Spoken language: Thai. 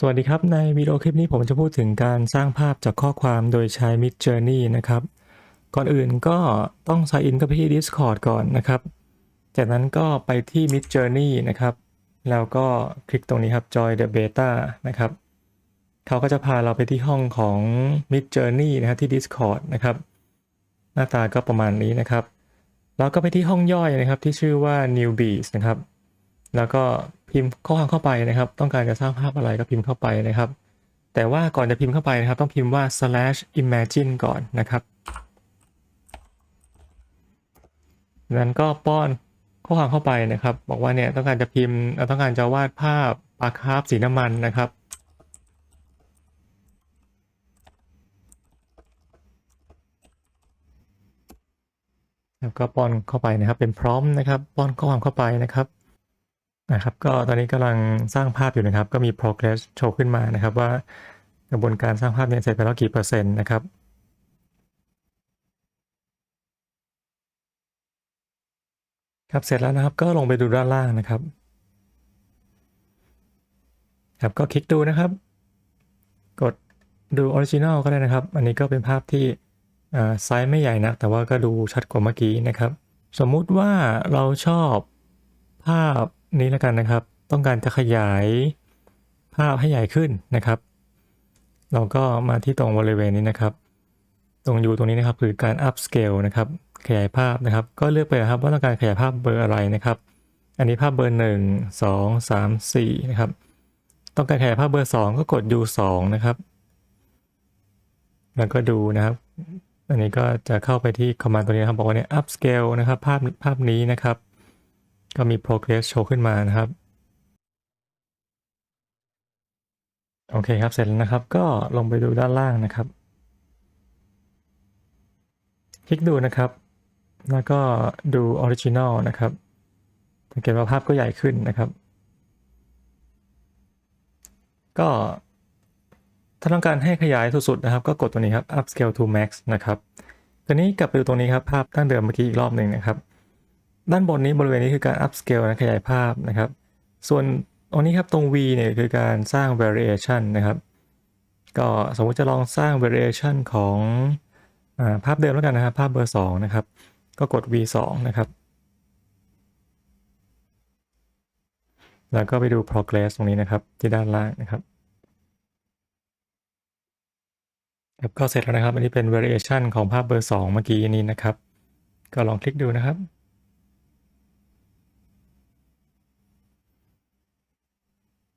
สวัสดีครับ ในวิดีโอคลิปนี้ผมจะพูดถึงการสร้างภาพจากข้อความโดยใช้ Mid Journey นะครับ ก่อนอื่นก็ต้อง sign in กับที่ Discord ก่อนนะครับ จากนั้นก็ไปที่ Mid Journey นะครับ แล้วก็คลิกตรงนี้ครับ Join the Beta นะครับ เขาก็จะพาเราไปที่ห้องของ Mid Journey นะครับที่ Discord นะครับ หน้าตาก็ประมาณนี้นะครับ แล้วก็ไปที่ห้องย่อยนะครับที่ชื่อว่า Newbies นะครับ แล้วก็ พิมพ์ข้อความเข้าไปนะครับ ต้องการจะสร้างภาพอะไรก็พิมพ์เข้าไปนะครับ แต่ว่าก่อนจะพิมพ์เข้าไปนะครับ ต้องพิมพ์ว่า slash imagine ก่อนนะครับนั้นก็ป้อนข้อความเข้าไปนะครับ บอกว่าเนี่ยต้องการจะพิมพ์ต้องการจะวาดภาพปลาคาร์ฟสีน้ำมันนะครับแล้วก็ป้อนเข้าไปนะครับ เป็นพร้อมนะครับ ป้อนข้อความเข้าไปนะครับ นะครับก็ตอนนี้กำลังสร้างภาพอยู่นะครับ ก็มี progress โชว์ขึ้นมานะครับว่ากระบวนการสร้างภาพเนี่ยเสร็จไปแล้วกี่เปอร์เซ็นต์นะครับครับเสร็จแล้วนะครับก็ลงไปดูด้านล่างนะครับครับก็คลิกดูนะครับ กดดูออริจิน l ก็ได้นะครับ อันนี้ก็เป็นภาพที่อ่าไซส์ไม่ใหญ่นัก แต่ว่าก็ดูชัดกว่าเมื่อกี้นะครับ สมมุติว่าเราชอบภาพ นี้แล้วกันนะครับ ต้องการจะขยายภาพให้ใหญ่ขึ้นนะครับ เราก็มาที่ตรงบริเวณนี้นะครับ ตรงอยู่ตรงนี้นะครับคือการ up scale นะครับ ขยายภาพนะครับ ก็เลือกไปนะครับว่าต้องการขยายภาพเบอร์อะไรนะครับ อันนี้ภาพเบอร์ 1 2 3 4 นะครับ ต้องการขยายภาพเบอร์ 2 ก็กด U2 นะครับ แล้วก็ดูนะครับ อันนี้ก็จะเข้าไปที่คอมมานด์ตัวนี้นะครับ บอกว่าเนี่ย up scale นะครับ ภาพภาพนี้นะครับ ก็มี progress โชว์ขึ้นมานะครับ โอเคครับ เสร็จแล้วนะครับ ก็ลงไปดูด้านล่างนะครับ คลิกดูนะครับ แล้วก็ดู original นะครับสังเกตว่าภาพก็ใหญ่ขึ้นนะครับ ก็ถ้าต้องการให้ขยายสุดๆนะครับ ก็กดตัวนี้ครับ upscale to max นะครับ ตัวนี้กลับไปดูตรงนี้ครับ ภาพตั้งเดิมเมื่อกี้อีกรอบหนึ่งนะครับ ด้านบนนี้บริเวณนี้คือการ upscale นะขยายภาพนะครับ ส่วนตรงนี้ครับตรง V เนี่ยคือการสร้าง variation นะครับ ก็สมมติจะลองสร้าง variation ของอาภาพเดิมแล้วกันนะครับภาพเบอร์ 2 นะครับ ก็กด V2 นะครับ แล้วก็ไปดู progress ตรงนี้นะครับที่ด้านล่างนะครับครับก็เสร็จแล้วนะครับ อันนี้เป็น variation ของภาพเบอร์ 2 เมื่อกี้นี้นะครับ ก็ลองคลิกดูนะครับ